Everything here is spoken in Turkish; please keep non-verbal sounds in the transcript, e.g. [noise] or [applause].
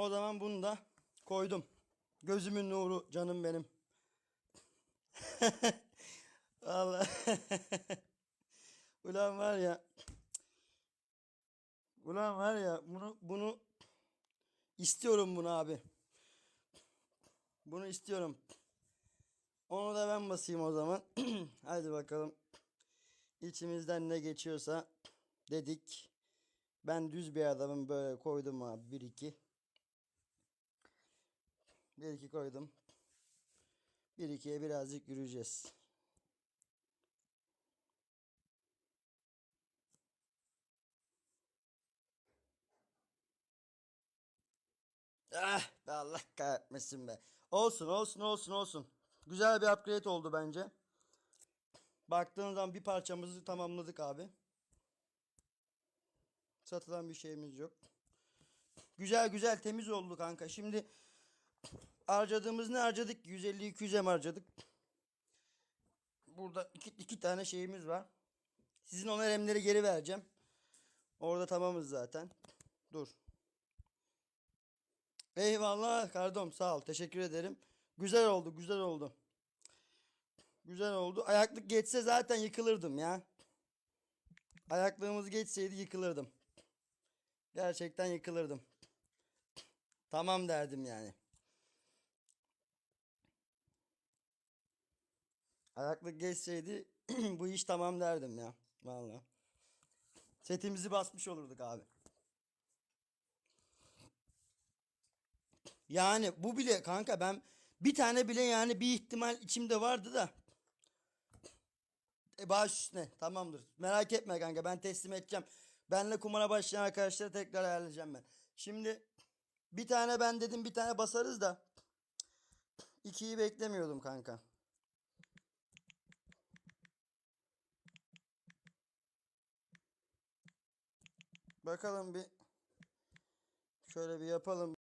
O zaman bunu da koydum. Gözümün nuru canım benim. [laughs] Allah. [laughs] Ulan var ya. Ulan var ya bunu bunu istiyorum bunu abi. Bunu istiyorum. Onu da ben basayım o zaman. [clears throat] Hadi bakalım. İçimizden ne geçiyorsa dedik. Ben düz bir adamım böyle koydum abi. 1 2. 1 2 koydum. 1 2'ye birazcık yürüyeceğiz. Ah be Allah kahretmesin be. Olsun olsun olsun olsun. Güzel bir upgrade oldu bence. Baktığın zaman bir parçamızı tamamladık abi. Satılan bir şeyimiz yok. Güzel güzel temiz oldu kanka. Şimdi harcadığımız ne harcadık? 150-200 M harcadık. Burada iki, iki tane şeyimiz var. Sizin ona remleri geri vereceğim. Orada tamamız zaten. Dur. Eyvallah kardom sağ ol. Teşekkür ederim. Güzel oldu güzel oldu. Güzel oldu. Ayaklık geçse zaten yıkılırdım ya. Ayaklığımız geçseydi yıkılırdım. Gerçekten yıkılırdım. Tamam derdim yani. Ayaklık geçseydi [clears throat] bu iş tamam derdim ya. Vallahi. Setimizi basmış olurduk abi. Yani bu bile kanka ben bir tane bile yani bir ihtimal içimde vardı da. E baş üstüne tamamdır. Merak etme kanka ben teslim edeceğim. Benle kumara başlayan arkadaşları tekrar ayarlayacağım ben. Şimdi bir tane ben dedim bir tane basarız da. ikiyi beklemiyordum kanka. Bakalım bir şöyle bir yapalım.